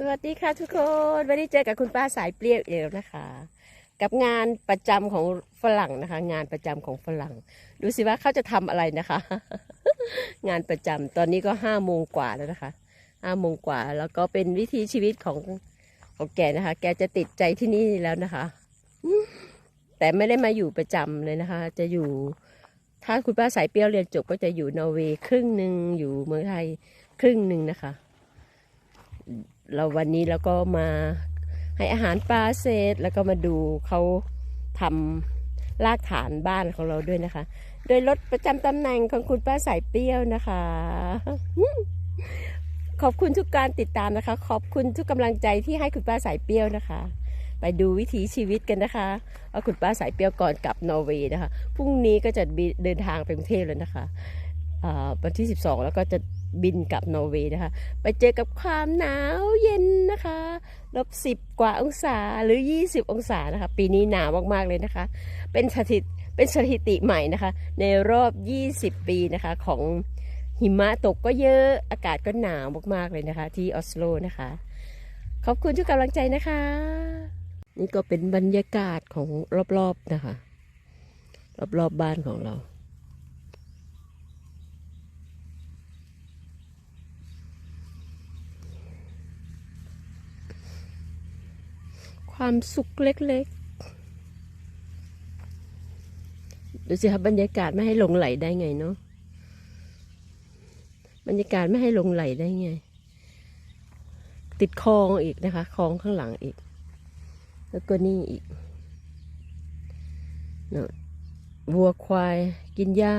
สวัสดีค่ะทุกคน วันนี้เจอกับคุณป้าสายเปรี้ยวเอีกแล้วนะคะ กับงานประจำของฝรั่งนะคะ งานประจำของฝรั่ง ดูสิว่าเขาจะทำอะไรนะคะ งานประจำตอนนี้ก็ห้าโมงกว่าแล้วนะคะห้าโมงกว่าแล้วก็เป็นวิถีชีวิตของของแกนะคะ แกจะติดใจที่นี่แล้วนะคะ แต่ไม่ได้มาอยู่ประจำเลยนะคะ จะอยู่ถ้าคุณป้าสายเปรี้ยวเรียนจบก็จะอยู่นอร์เวย์ครึ่งหนึ่งอยู่เมืองไทยครึ่งหนึ่งนะคะ เราวันนี้เราก็มาให้อาหารปลาเสร็จแล้วก็มาดูเขาทำรากฐานบ้านของเราด้วยนะคะ โดยรถประจำตำแหน่งของคุณป้าสายเปรี้ยวนะคะ ขอบคุณทุกการติดตามนะคะ ขอบคุณทุกกำลังใจที่ให้คุณป้าสายเปรี้ยวนะคะ ไปดูวิถีชีวิตกันนะคะว่าคุณป้าสายเปรี้ยวก่อนกลับนอร์เวย์นะคะพรุ่งนี้ก็จะเดินทางไปกรุงเทพแล้วนะคะวันที่ 12 แล้วก็จะ บินกลับนอร์เวย์นะคะ ไปเจอกับความหนาวเย็นนะคะลบสิบกว่าองศาหรือ 20 องศานะคะ ปีนี้หนาวมากๆเลยนะคะ เป็นสถิติเป็นสถิติใหม่นะคะ ในรอบ 20 ปีนะคะของหิมะตกก็เยอะอากาศก็หนาวมากๆเลยนะคะ ที่ออสโลนะคะ ขอบคุณทุกกำลังใจนะคะ นี่ก็เป็นบรรยากาศของรอบๆนะคะ รอบๆบบ้านของเรา ความสุขเล็กๆ ดูสิครับบรรยากาศไม่ให้หลงไหลได้ไงเนาะ บรรยากาศไม่ให้หลงไหลได้ไง ติดคลองอีกนะคะคลองข้างหลังอีก แล้วก็นี่อีกเนอะวัวควายกินหญ้า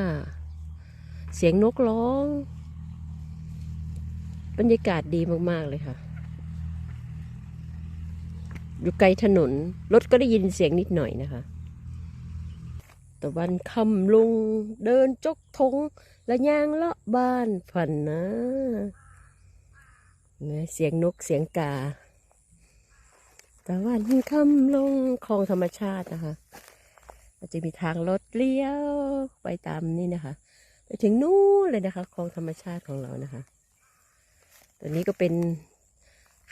เสียงนกร้อง บรรยากาศดีมาก ๆ เลยค่ะ อยู่ไกลถนน รถก็ได้ยินเสียงนิดหน่อยนะคะตะวันค่ำลงเดินจกทงและยางเลาะบ้านฝันนะเนี่ยเสียงนกเสียงกาตะวันค่ำลงคลองธรรมชาตินะคะอาจจะมีทางรถเลี้ยวไปตามนี่นะคะ ไปถึงนู้นเลยนะคะคลองธรรมชาติของเรานะคะ ตอนนี้ก็เป็น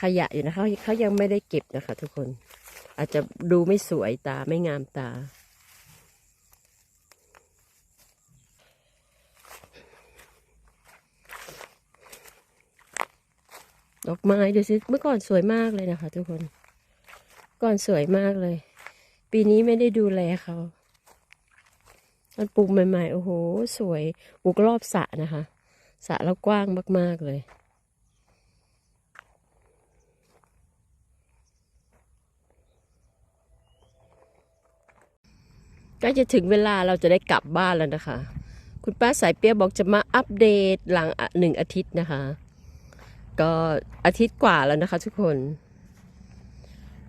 ขยะอยู่นะคะเขายังไม่ได้เก็บนะคะ ทุกคน อาจจะดูไม่สวยตาไม่งามตา ดอกไม้ดูสิเมื่อก่อนสวยมากเลยนะคะ ทุกคน ก่อนสวยมากเลย ปีนี้ไม่ได้ดูแลเขามันปลูกใหม่ๆ โอ้โห สวยปลูกรอบสระนะคะสระแล้วกว้างมากๆเลย ก็จะถึงเวลาเราจะได้กลับบ้านแล้วนะคะ คุณป้าสายเปียบอกจะมาอัปเดตหลังหนึ่งอาทิตย์นะคะ ก็อาทิตย์กว่าแล้วนะคะทุกคน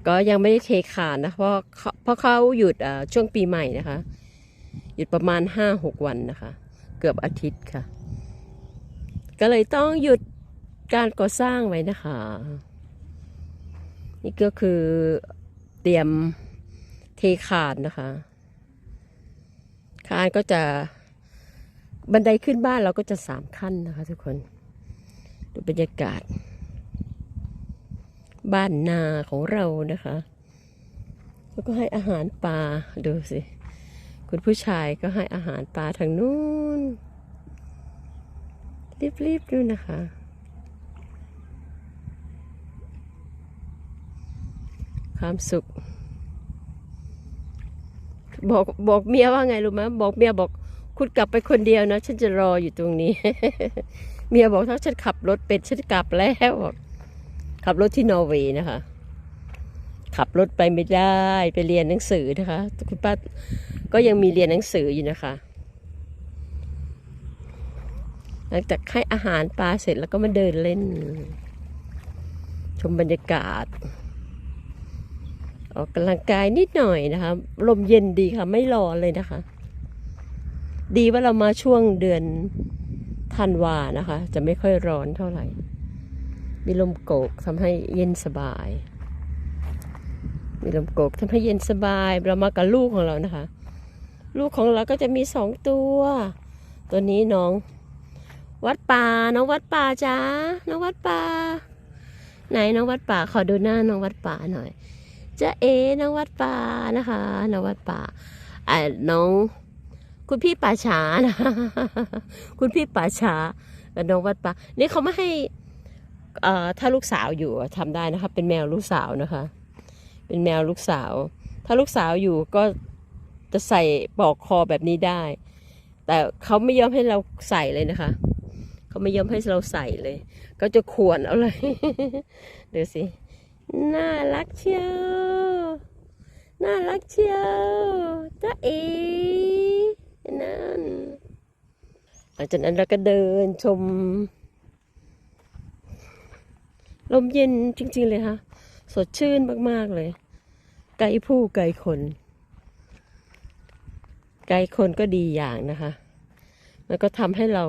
ก็ยังไม่ได้เทขาดนะเพราะเพราะเขาหยุดช่วงปีใหม่นะคะ หยุดประมาณห้าหกวันนะคะ เกือบอาทิตย์ค่ะ ก็เลยต้องหยุดการก่อสร้างไว้นะคะ นี่ก็คือเตรียมเทคานนะคะ คานก็จะบันไดขึ้นบ้านเราก็จะสามขั้นนะคะทุกคนดูบรรยากาศ บ้านนาของเรานะคะ แล้วก็ให้อาหารปลาดูสิ คุณผู้ชายก็ให้อาหารปลาทางนู้นรีบๆดูนะคะ ความสุข บอกบอกเมียว่าไงรู้ไหมบอกเมียบอกคุณกลับไปคนเดียวนะ ฉันจะรออยู่ตรงนี้ เมียบอกถ้าฉันขับรถเป็นฉันกลับแล้วบอกขับรถที่นอร์เวย์นะคะ ขับรถไปไม่ได้ไปเรียนหนังสือนะคะคุณป้าก็ยังมีเรียนหนังสืออยู่นะคะ หลังจากให้อาหารปลาเสร็จแล้วก็มาเดินเล่น ชมบรรยากาศ ออกกำลังกายนิดหน่อยนะคะ ลมเย็นดีค่ะ ไม่ร้อนเลยนะคะ ดีว่าเรามาช่วงเดือนธันวานะคะ จะไม่ค่อยร้อนเท่าไหร่ มีลมโกกทำให้เย็นสบาย มีลมโกกทำให้เย็นสบาย เรามากับลูกของเรานะคะ ลูกของเราก็จะมีสองตัว ตัวนี้น้องวัดป่าน้องวัดป่าจ้าน้องวัดป่าไหนน้องวัดป่าขอดูหน้าน้องวัดป่าหน่อย จะเอน้องวัดป่านะคะน้องวัดป่าอ่าน้องคุณพี่ป่าช้านะคุณพี่ป่าช้ากับน้องวัดป่านี่เขาไม่ให้เอ่อถ้าลูกสาวอยู่อะทำได้นะคะ เป็นแมวลูกสาวนะคะ เป็นแมวลูกสาว ถ้าลูกสาวอยู่ก็จะใส่ปลอกคอแบบนี้ได้ แต่เขาไม่ยอมให้เราใส่เลยนะคะเขาไม่ยอมให้เราใส่เลย ก็จะขวนเอาเลยดูสิ น่ารักเชียว น่ารักเชียวจ้าเอนั่นหลังจากนั้นเราก็เดินชม ลมเย็นจริง ๆ เลยค่ะ สดชื่นมาก ๆ เลย ไกลผู้ไกลคน ไกลคนก็ดีอย่างนะคะ แล้วก็ทำให้เรา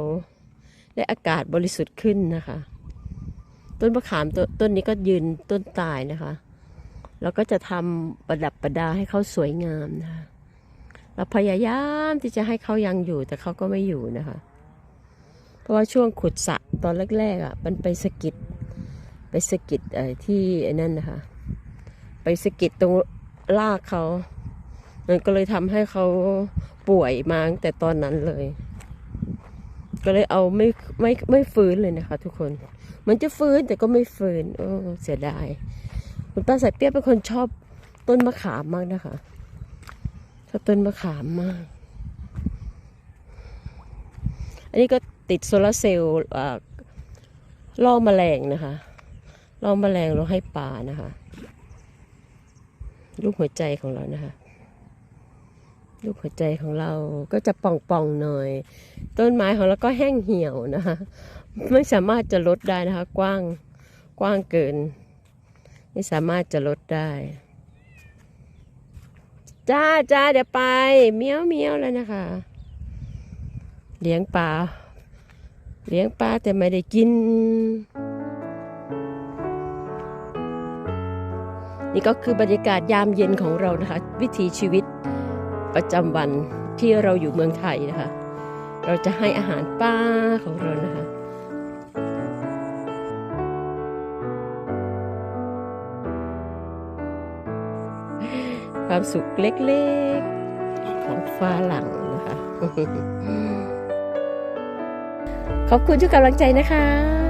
ได้อากาศบริสุทธิ์ขึ้นนะคะ ต้นมะขามตต้นนี้ก็ยืนต้นตายนะคะ แล้วก็จะทำประดับประดาให้เขาสวยงามนะคะเราพยายามที่จะให้เขายังอยู่แต่เขาก็ไม่อยู่นะคะ เพราะว่าช่วงขุดสะตอนแรกๆอะ มันไปสะกิดไปสะกิดไอ้ที่ไอ้นั่นนะคะ ไปสะกิดตรงลากเขามันก็เลยทำให้เขาป่วยมาตั้งแต่ตอนนั้นเลย ก็เลยเอาไม่ไม่ไม่ฟื้นเลยนะคะทุกคน มันจะฟื้นแต่ก็ไม่ฟื้นโอ้เสียดายคุณป้าสายเปียกเป็นคนชอบต้นมะขามมากนะคะชอบต้นมะขามมาก อันนี้ก็ติดโซลาร์เซลล์ล่อแมลงนะคะล่อแมลงเราให้ปลานะคะ ลูกหัวใจของเรานะคะลูกหัวใจของเราก็จะป่องๆหน่อย ต้นไม้ของเราก็แห้งเหี่ยวนะคะ ไม่สามารถจะลดได้นะคะ กว้างกว้างเกิน ไม่สามารถจะลดได้ จ้าจ้าเดี๋ยวไป เมี้ยวเมี้ยวแล้วนะคะ เลี้ยงปลาเลี้ยงปลาแต่ไม่ได้กิน นี่ก็คือบรรยากาศยามเย็นของเรานะคะ วิถีชีวิตประจำวันที่เราอยู่เมืองไทยนะคะ เราจะให้อาหารป้าของเรานะคะ ความสุขเล็กๆ ของฟ้าหลังนะคะ ขอบคุณทุกกำลังใจนะคะ